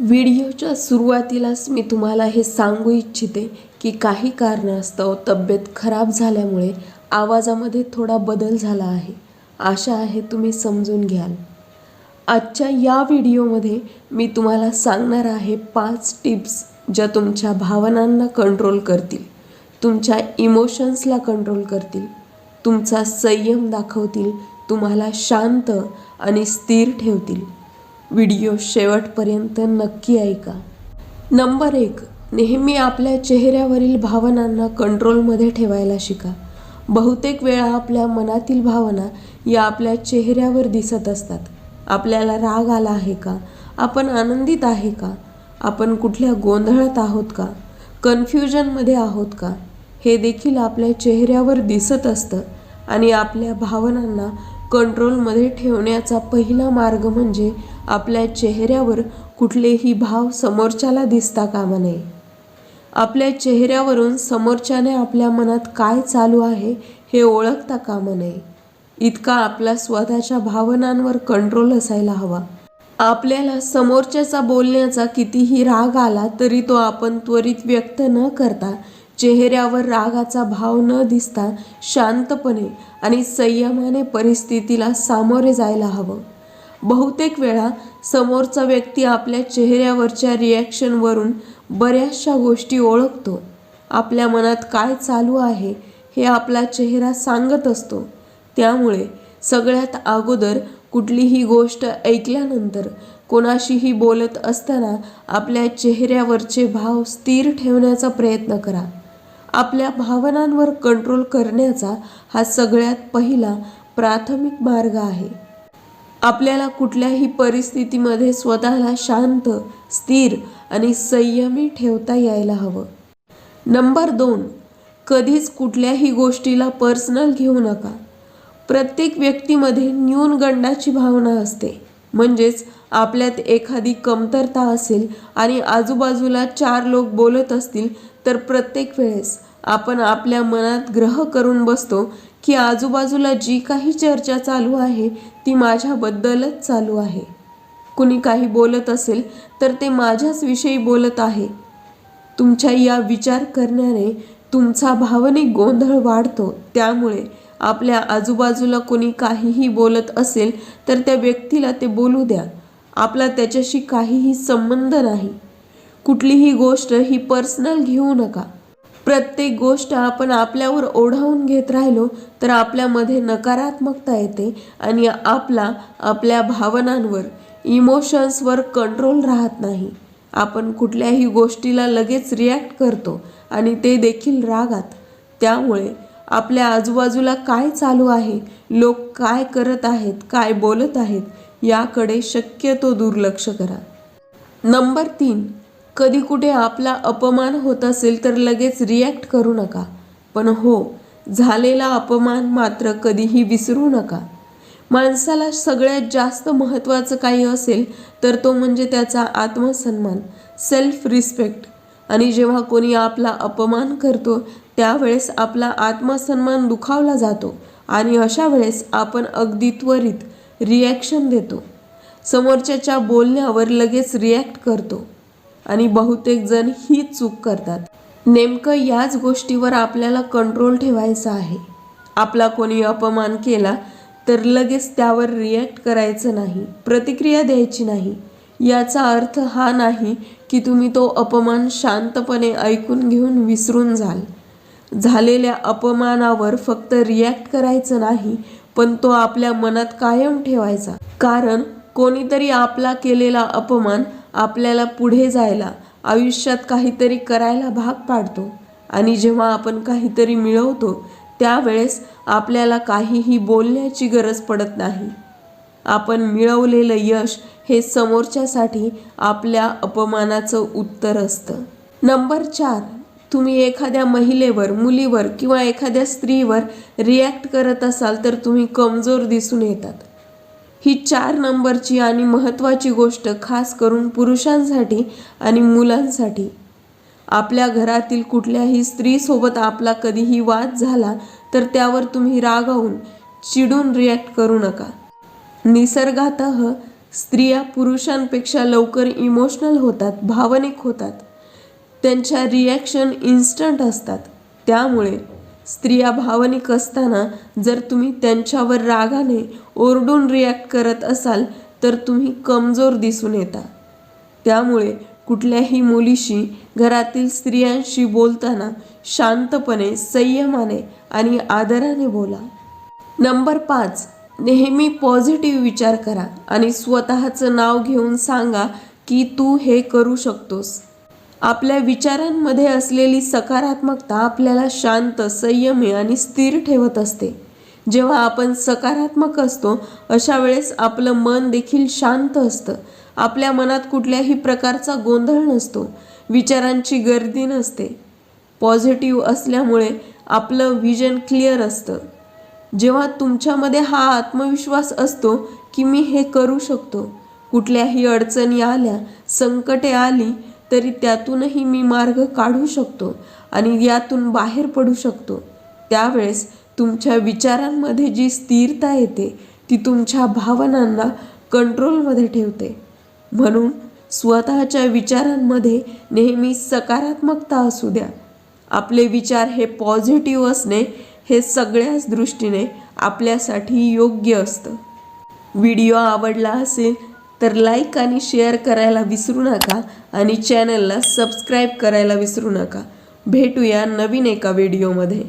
व्हिडिओच्या सुरुवातीलाच मी तुम्हाला हे सांगू इच्छिते की काही कारणास्तव तब्येत खराब झाल्यामुळे आवाजामध्ये थोडा बदल झाला आहे. आशा आहे तुम्ही समजून घ्याल. आजच्या या व्हिडिओमध्ये मी तुम्हाला सांगणार आहे पाच टिप्स ज्या तुमच्या भावनांना कंट्रोल करतील तुमच्या इमोशन्सला कंट्रोल करतील तुमचा संयम दाखवतील तुम्हाला शांत आणि स्थिर ठेवतील. व्हिडिओ शेवटपर्यंत नक्की ऐका. नंबर एक नेहमी आपल्या चेहऱ्यावरील भावनांना कंट्रोलमध्ये ठेवायला शिका. बहुतेक वेळा आपल्या मनातील भावना या आपल्या चेहऱ्यावर दिसत असतात. आपल्याला राग आला आहे का? आपण आनंदित आहे का? आपण कुठल्या गोंधळात आहोत का? कन्फ्युजनमध्ये आहोत का? हे देखील आपल्या चेहऱ्यावर दिसत असतं आणि आपल्या भावनांना कंट्रोलमध्ये ठेवण्याचा पहिला मार्ग म्हणजे आपल्या चेहऱ्यावर कुठलेही भाव समोरच्याला दिसता कामा नये. आपल्या चेहऱ्यावरून समोरच्याने आपल्या मनात काय चालू आहे हे ओळखता कामा नये. इतका आपला स्वतःच्या भावनांवर कंट्रोल असायला हवा. आपल्याला समोरच्याचा बोलण्याचा कितीही राग आला तरी तो आपण त्वरित व्यक्त न करता चेहऱ्यावर रागाचा भाव न दिसता शांतपणे आणि संयमाने परिस्थितीला सामोरे जायला हवं. बहुतेक वेळा समोरचा व्यक्ती आपल्या चेहऱ्यावरच्या रिॲक्शनवरून बऱ्याचशा गोष्टी ओळखतो. आपल्या मनात काय चालू आहे हे आपला चेहरा सांगत असतो. त्यामुळे सगळ्यात अगोदर कुठलीही गोष्ट ऐकल्यानंतर कोणाशीही बोलत असताना आपल्या चेहऱ्यावरचे भाव स्थिर ठेवण्याचा प्रयत्न करा. आपल्या भावनांवर कंट्रोल करण्याचा हा सगळ्यात पहिला प्राथमिक मार्ग आहे. आपल्याला कुठल्याही परिस्थितीमध्ये स्वतःला शांत स्थिर आणि संयमी ठेवता यायला हवं. नंबर दोन कधीच कुठल्याही गोष्टीला पर्सनल घेऊ नका. प्रत्येक व्यक्तीमध्ये न्यूनगंडाची भावना असते. म्हणजेच आपल्यात एखादी कमतरता असेल आणि आजूबाजूला चार लोक बोलत असतील तर प्रत्येक वेळेस आपण आपल्या मनात ग्रह करून बसतो की आजूबाजूला जी काही चर्चा चालू आहे ती माझ्याबद्दलच चालू आहे. कुणी काही बोलत असेल तर ते माझ्याच विषयी बोलत आहे. तुमच्या या विचार करण्याने तुमचा भावनिक गोंधळ वाढतो. त्यामुळे आपल्या आजूबाजूला कोणी काहीही बोलत असेल तर त्या व्यक्तीला ते बोलू द्या. आपला त्याच्याशी काहीही संबंध नाही. कुठलीही गोष्ट ही पर्सनल घेऊ नका. प्रत्येक गोष्ट आपण आपल्यावर ओढावून घेत राहिलो तर आपल्यामध्ये नकारात्मकता येते आणि आपला आपल्या भावनांवर इमोशन्सवर कंट्रोल राहत नाही. आपण कुठल्याही गोष्टीला लगेच रिॲक्ट करतो आणि ते देखील रागात. त्यामुळे आपल्या आजूबाजूला काय चालू आहे? लोक काय करत आहेत? काय बोलत आहेत? याकडे शक्यतो दुर्लक्ष करा. नंबर तीन. कधी कुठे आपला अपमान होत असेल तर लगेच रिॲक्ट करू नका. पण हो झालेला अपमान मात्र कधीही विसरू नका. माणसाला सगळ्यात जास्त महत्त्वाचं काही असेल तर तो म्हणजे त्याचा आत्मसन्मान सेल्फ रिस्पेक्ट आणि जेव्हा कोणी आपला अपमान करतो त्यावेळेस आपला आत्मसन्मान दुखावला जातो आणि अशा वेळेस आपण अगदी त्वरित रिॲक्शन देतो. समोरच्याच्या बोलण्यावर लगेच रिॲक्ट करतो आणि बहुतेक जण ही चूक करतात. नेमकं याच गोष्टीवर आपल्याला कंट्रोल ठेवायचा आहे. आपला कोणी अपमान केला तर लगेच त्यावर रिॲक्ट करायचं नाही प्रतिक्रिया द्यायची नाही. याचा अर्थ हा नाही की तुम्ही तो अपमान शांतपणे ऐकून घेऊन विसरून जाल. झालेल्या अपमानावर फक्त रिॲक्ट करायचं नाही पण तो आपल्या मनात कायम ठेवायचा. कारण कोणीतरी आपला केलेला अपमान आपल्याला पुढे जायला आयुष्यात काहीतरी करायला भाग पाडतो. आणि जेव्हा आपण काहीतरी मिळवतो त्यावेळेस आपल्याला काहीही बोलण्याची गरज पडत नाही. आपण मिळवलेलं यश हे समोरच्यासाठी आपल्या अपमानाचं उत्तर असतं. नंबर चार तुम्ही एखाद्या महिलेवर मुलीवर किंवा एखाद्या स्त्रीवर रिॲक्ट करत असाल तर तुम्ही कमजोर दिसून येतात. ही चार नंबरची आणि महत्त्वाची गोष्ट खास करून पुरुषांसाठी आणि मुलांसाठी. आपल्या घरातील कुठल्याही स्त्रीसोबत आपला कधीही वाद झाला तर त्यावर तुम्ही रागावून चिडून रिॲक्ट करू नका. निसर्गात स्त्रिया पुरुषांपेक्षा लवकर इमोशनल होतात भावनिक होतात. त्यांच्या रिॲक्शन इन्स्टंट असतात. त्यामुळे स्त्रिया भावनिक असताना जर तुम्ही त्यांच्यावर रागाने ओरडून रिॲक्ट करत असाल तर तुम्ही कमजोर दिसून येता. त्यामुळे कुठल्याही मुलीशी घरातील स्त्रियांशी बोलताना शांतपणे संयमाने आणि आदराने बोला. नंबर पाच. नेहमी पॉझिटिव्ह विचार करा आणि स्वतःचं नाव घेऊन सांगा की तू हे करू शकतोस. आपल्या विचारांमध्ये असलेली सकारात्मकता आपल्याला शांत संयमी आणि स्थिर ठेवत असते. जेव्हा आपण सकारात्मक असतो अशा वेळेस आपलं मन देखील शांत असतं. आपल्या मनात कुठल्याही प्रकारचा गोंधळ नसतो. विचारांची गर्दी नसते. पॉझिटिव्ह असल्यामुळे आपलं व्हिजन क्लिअर असतं. जेव्हा तुमच्यामध्ये हा आत्मविश्वास असतो की मी हे करू शकतो. कुठल्याही अडचणी आल्या संकटे आली तरी त्यातूनही मी मार्ग काढू शकतो आणि यातून बाहेर पडू शकतो. त्यावेळेस तुमच्या विचारांमध्ये जी स्थिरता येते ती तुमच्या भावनांना कंट्रोलमध्ये ठेवते. म्हणून स्वतःच्या विचारांमध्ये नेहमी सकारात्मकता असू द्या. आपले विचार हे पॉझिटिव्ह असणे हे सगळ्याच दृष्टीने आपल्यासाठी योग्य असतं. व्हिडिओ आवडला असेल तर लाईक आणि शेअर करायला विसरू नका आणि चॅनलला सबस्क्राईब करायला विसरू नका. भेटूया नवीन एका व्हिडिओमध्ये.